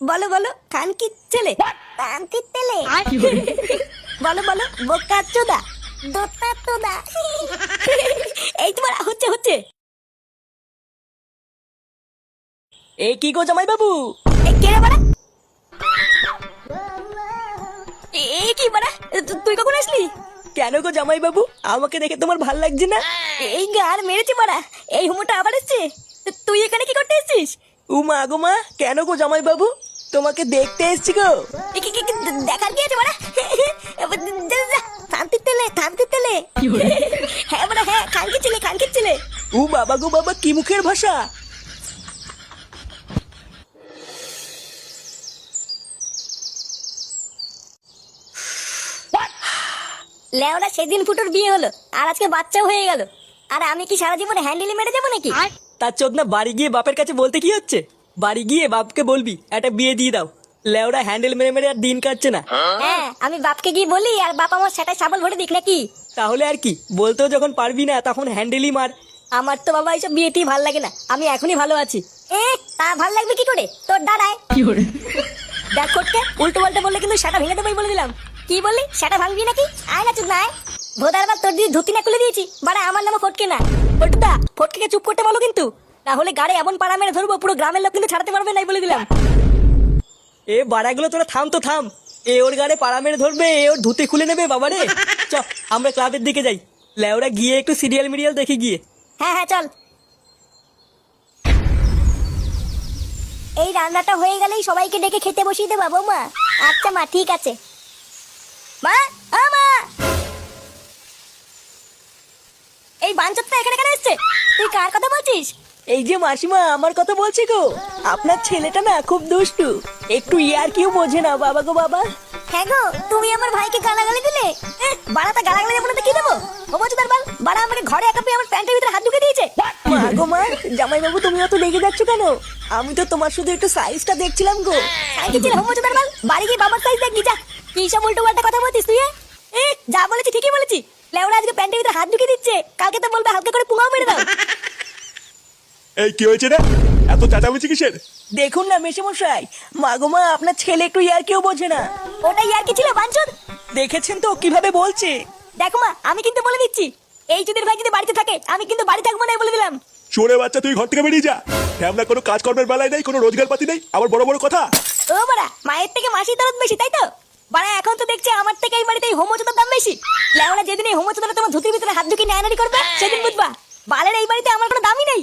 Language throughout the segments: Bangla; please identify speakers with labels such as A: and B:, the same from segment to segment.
A: বলো বলো খান কি ছেলে কান্তির তেলে? বলো? বলো বোকা চোদা দোতা তোদা। এই তোমার হচ্ছে হচ্ছে।
B: এ কি গো জামাই বাবু
A: এই কে রে বাড়া? এ কি বাড়া? তুই কখন আসলি?
B: কেন গো জামাই বাবু আমাকে দেখে তোমার ভালো লাগছে না?
A: এই গার মেরেছে বাড়া। এই হুমোটা আবার এসছে? তো তুই এখানে কি করতে এসেছিস?
B: উ মা গো মা কেন গো জামাই বাবু তোমাকে দেখতে এসছি গো।
A: দেখার কি আছে বাড়া? তেলে তেলে। হ্যাঁ বাড়া হ্যাঁ ছেলে ছেলে।
B: বাবা গো বাবা কি মুখের ভাষা?
A: লেওরা সেদিন ফুটোর বিয়ে হলো আর আজকে বাচ্চাও হয়ে গেল। আর আমি কি সারা জীবনে হ্যান্ডেলি মেরে যাব নাকি?
B: তার চোদ না বাড়ি গিয়ে বাপের কাছে বলতে কি হচ্ছে? বাড়ি গিয়ে বাপকে বলবি একটা বিয়ে দিয়ে দাও। লেওরা হ্যান্ডেল মেরে মেরে আর দিন কাটছে না।
A: হ্যাঁ আমি বাপকে গিয়ে বলি আর বাপ আমার সেটাই সাবল ভরে দিক নাকি?
B: তাহলে আর কি বলতেও যখন পারবি না তখন হ্যান্ডেলই মার।
A: আমার তো বাবা এইসব বিয়েতেই ভালো লাগে না আমি এখনই ভালো আছি। এ তা ভালো লাগবে কি করে? তোর দাঁড়ায়। দেখ কোটকে উল্টো পাল্টা বললে কিন্তু সেটা ভেঙে দেবোই বলে দিলাম। কি বললি? সেটা ভাঙবি নাকি? আয় না চুপ না আয়। ভোদার তোর দিদি ধুতি না খুলে দিয়েছি। বাড়া আমার নামে ফটকে না। ফটুদা ফটকে চুপ করতে বলো কিন্তু। তাহলে গাড়ি এমন পাড়া মেরে ধরবো পুরো গ্রামের লোক কিন্তু ছাড়াতে পারবে নাই বলে দিলাম।
B: এ বাড়াগুলো তোরা থাম তো থাম। এ ওর গাড়ে পাড়া মেরে ধরবে এ ওর ধুতে খুলে নেবে বাবারে চ আমরা ক্লাবের দিকে যাই। লেওরা গিয়ে একটু সিরিয়াল মিরিয়াল দেখে গিয়ে।
A: হ্যাঁ হ্যাঁ চল। এই রান্নাটা হয়ে গেলেই সবাইকে ডেকে খেতে বসিয়ে দে বাবা মা আচ্ছা মা ঠিক আছে। মা ও মা। এই বাঞ্চতটা এখানে কেন এসছে? তুই কার কথা বলছিস?
B: এই যে মাসিমা আমার কথা বলছি গো। আপনার ছেলেটা না খুব দুষ্টু। একটু ইয়ার কেউ বোঝে না বাবা গো বাবা।
A: হ্যাঁ গো তুমি আমার ভাইকে গালাগালি দিলে? এহ, বাড়াটা গালাগালি দেবো না তো কি দেবো? ও বলছো তার বাল বাড়া আমাকে ঘরে একা পেয়ে আমার প্যান্টের ভিতরে হাত ঢুকে দিয়েছে।
B: মা গো মা জামাই বাবু তুমি অত রেগে যাচ্ছ কেন? আমি তো তোমার শুধু একটু সাইজটা দেখছিলাম গো।
A: আর কি ছিল হোমো তার বাল? বাড়ি গিয়ে বাবার সাইজ দেখবি যা। কি সব উল্টো পাল্টা কথা বলছিস তুই এ? এ যা বলেছি ঠিকই বলেছি। লেওরা আজকে প্যান্টের ভিতরে হাত ঢুকে দিচ্ছে। কালকে তো বলবে হালকা করে পুঙাও মেরে দাও।
C: এই কি হয়েছে রে? এত চাচামেচি কিসের?
B: দেখুন না মেশামশাই মা গো মা আপনার ছেলে একটু ইয়ার কেউ বোঝে না।
A: ওটাই আর কি ছিল বাঞ্চদ?
B: দেখেছেন তো কীভাবে বলছে?
A: দেখো মা আমি কিন্তু বলে দিচ্ছি। এই যদি ভাই যদি বাড়িতে থাকে আমি কিন্তু বাড়ি থাকব না বলে দিলাম।
C: চোরে বাচ্চা তুই ঘর থেকে বেরিয়ে যা। আমরা কোনো কাজকর্মের বেলায় নেই কোনো রোজগার পাতি নেই আবার বড় বড় কথা।
A: ও বাড়া মায়ের থেকে মাসির দরদ বেশি তাই তো? বাড়া এখন তো দেখছি আমার থেকে এই বাড়িতে হোমোচোদার দাম বেশি। লেওরা যেদিন এই হোমোচোদারা তোমার ধুতির ভিতরে হাত ঢুকিয়ে নেয়ানারি করবে সেদিন বুঝবা বালের এই বাড়িতে আমার কোনো দামই নেই।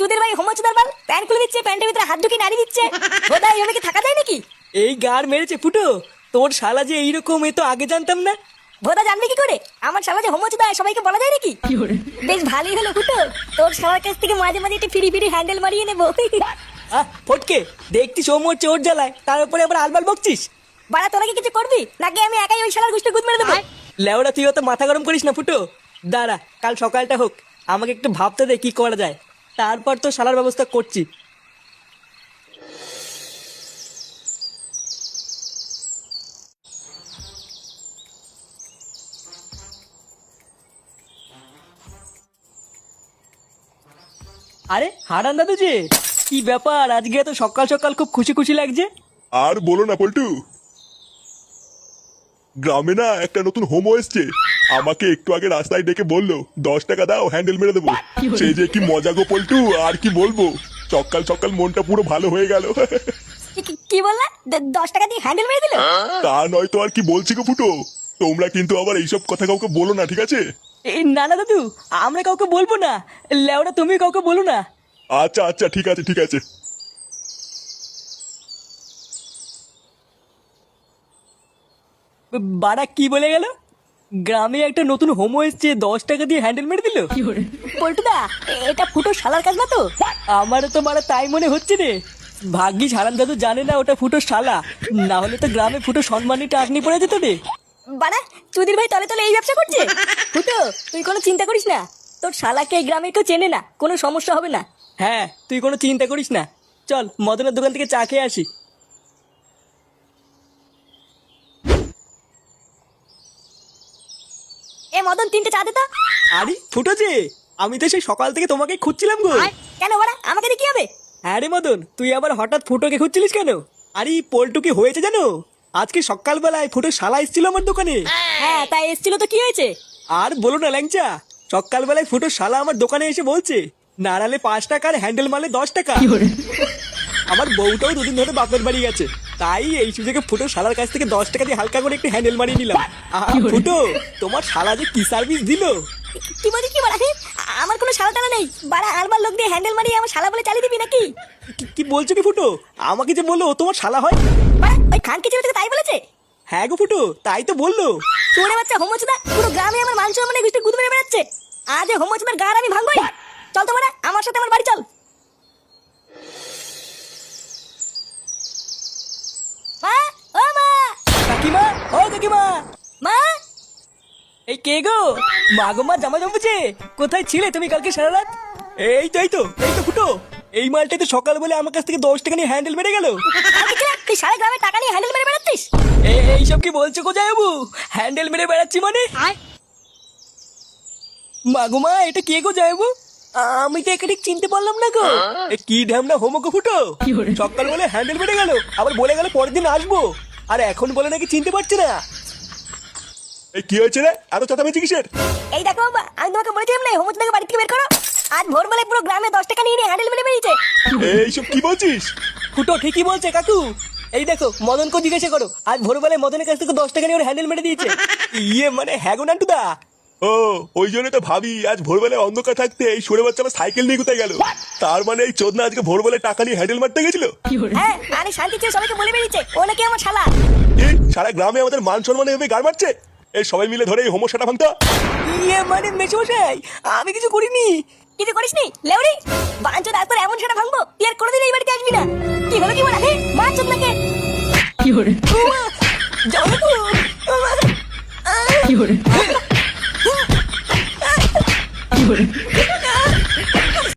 A: তোদের ভাই হোমোচোদার বাল প্যান্ট খুলে দিচ্ছে প্যান্টের ভিতরে হাত ঢুকিয়ে নাড়ি দিচ্ছে। বোধহয় এইভাবে কি থাকা যায় নাকি?
B: এই গার মেরেছে ফুটো তোর শালা যে এইরকম এ তো আগে জানতাম না।
A: ভোদা জানবে কি করে? আমার শালা যে হোমোচোদা সবাইকে বলা যায় নাকি? বেশ ভালোই হলো ফুটো তোর শালার কাছ থেকে মাঝে মাঝে একটু ফিরি ফিরি হ্যান্ডেল মারিয়ে নেব।
B: আহ ফটকে দেখছি সোমর চোর জ্বালায় তার উপরে আবার আলবাল বকছিস?
A: বাড়া তোরা কি কিছু করবি? নাকি আমি একাই ওই শালার গুষ্টি গুদ মেরে দেবো?
B: লেওড়া তুই অত মাথা গরম করিস না ফুটো। দাঁড়া কাল সকালটা হোক আমাকে একটু ভাবতে দে কি করা যায়। তারপর তো শালার ব্যবস্থা করছি। আরে হারান দাদু কি ব্যাপার? আজকে এত সকাল সকাল খুব খুশি খুশি লাগছে।
C: আর বলো না, পল্টু। গ্রামে না একটা নতুন হোমো এসছে আমাকে একটু আগে রাস্তায় ডেকে বলল দশ টাকা দাও হ্যান্ডেল মেরে দেবো। সেই যে কি মজা গো পল্টু আর কি বলব? সকাল সকাল মনটা পুরো ভালো হয়ে গেল।
A: কি- বললা? দশ টাকা দিয়ে হ্যান্ডেল মেরে দিল?
C: তা নয় তো আর কি বলছি গো ফুটো? তোমরা কিন্তু আবার এইসব কথা কাউকে বলো না ঠিক আছে?
B: এই না না দাদু আমরা কাউকে বলব না। লেওড়া তুমি কাউকে বলো না।
C: আচ্ছা আচ্ছা ঠিক আছে ঠিক আছে।
B: বাড়া কি বলে গেল? গ্রামে একটা নতুন হোমো এসছে দশ টাকা দিয়ে হ্যান্ডেল মেরে দিল।
A: পল্টুদা এটা ফুটো শালার কাজ না তো?
B: আমারও তো মারা তাই মনে হচ্ছে রে। ভাগ্যিস হারান দাদু জানে না ওটা ফুটো শালা। না হলে তো গ্রামে ফুটো সম্মানী টাকনি পড়ে যেত রে।
A: বাড়া চুদির ভাই তলে তলে এই ব্যবসা করছে? ফুটো তুই কোনো চিন্তা করিস না। তোর শালাকে এই গ্রামে কেউ চেনে না কোনো সমস্যা হবে না।
B: হ্যাঁ তুই কোনো চিন্তা করিস না। চল মদনের দোকান থেকে চা খেয়ে আসি।
A: এ মদন তিনটে চা দে তো।
B: আরে ফুটো যে আমি তো সেই সকাল থেকে তোমাকে খুঁজছিলাম গো।
A: কেন বাড়া আমাকে দিয়ে কি হবে?
B: হ্যাঁ রে মদন তুই আবার হঠাৎ ফুটোকে খুঁজছিলিস কেন? আরে পল্টু কি হয়েছে জানো? আজকে সকালবেলায় ফুটো শালা এসেছিল আমার দোকানে।
A: হ্যাঁ তাই এসছিল তো কি হয়েছে?
B: আর বলো না ল্যাংচা সকালবেলায় ফুটো শালা আমার দোকানে এসে বলছে নাড়ালে পাঁচ টাকার হ্যান্ডেল মারলে দশ টাকা। আমার বউটাও দুদিন ধরে বাপের বাড়ি গেছে। তাই এই সুযোগে ফুটো শালার কাছ থেকে দশ টাকা দিয়ে হালকা করে একটু হ্যান্ডেল মারিয়ে নিলাম। আহা, ফুটো তোমার শালা যে কি সার্ভিস দিল?
A: কি বলছিস কি আমার কোনো শালা টালা নেই। বাড়া লোক দিয়ে হ্যান্ডেল মারিয়ে আমার শালা বলে চালিয়ে দিবি নাকি?
B: কি- কি বলছো কি ফুটো? আমাকে যে বলল ও তোমার শালা হয়?
A: বাড়া ওই খানকে ছেলে তোকে তাই বলেছে?
B: হ্যাঁ গো ফুটো তাই তো বলল।
A: চোরে বাচ্চা হোমচদা পুরো গ্রামে আমার মান সম্মানে গুষ্টি গুদ মেরে বেড়াচ্ছে। আজ হোমচদার গার আমি ভাঙবই। চল তো বাড়া আমার সাথে আমার বাড়ি চল মা ও মা
B: কাকিমা ও কাকিমা
A: মা
B: এই কে গো? মা গো মা জামা জমেছে। কোথায় ছিলে তুমি কালকে সারা রাত? এই তো এই তো এই তো ফুটো। এই মালটাই তো সকাল বলে আমার কাছ থেকে দশ টাকা নিয়ে হ্যান্ডেল মেরে গেল?
A: তুই সারা গ্রামে টাকা নিয়ে হ্যান্ডেল মেরে বেড়াচ্ছিস?
B: এইসব কি বলছো কোথায় বাবু? হ্যান্ডেল মেরে বেড়াচ্ছি মানে? মাগো মা এটা কে গো যাইবু আমি তো একে ঠিক চিনতে পারলাম না গো। এ কি ঢ্যামনা হোমকো ফুটো? সকাল বলে হ্যান্ডেল মেরে গেল আবার বলে গেল পরের দিন আসব। আর এখন বলে নাকি চিনতে পারছি না।
C: এই কি হয়েছে রে? এত চেঁচামেচি কিসের?
A: এই দেখো বাবা আমি তোমাকে বলেছিলাম না হোমচদাকে বাড়ি থেকে বের করো। আজ ভোরবেলায় পুরো গ্রামে দশ টাকা নিয়ে নিয়ে হ্যান্ডেল মেরে বেরিয়েছে।
C: এইসব কি বলছিস?
B: ফুটো ঠিকই বলছে কাকু। এই দেখো মদনকে জিজ্ঞাসা করো আজ ভোরবেলায় মদনের কাছ থেকে দশ টাকা নিয়ে ওর হ্যান্ডেল মেরে দিয়েছে। ইয়ে মানে হ্যাঁ নান্টুদা?
C: ও ওই জন্য তো ভাবি আজ ভোরবেলায় অন্ধকার থাকতে এই সরে বাচ্চা আমার সাইকেল নিয়ে কোথায় গেল? তার মানে এই চোদনা আজকে ভোরবেলায় টাকা নিয়ে হ্যান্ডেল মারতে গেছিল?
A: হ্যাঁ আরে শান্তি ছেলে সবাইকে বলে বেরিয়েছে ও নাকি আমার শালা।
C: এই সারা গ্রামে আমাদের মান সম্মান এভাবে গাড় মারছে? এই সবাই মিলে ধরে এই হোমোসাটা ভাঙতা।
B: ইয়ে মানে আমি কিছু করিনি।
A: কিছু করিস নি লেউরি বাঞ্চো ডাক্তার এমন সেটা ভাঙবো তুই আর কোনোদিন এই বাড়িতে আসবি না। কি হলো কি বলা? হে নাকে।
B: কি
A: যাও তো। কি কি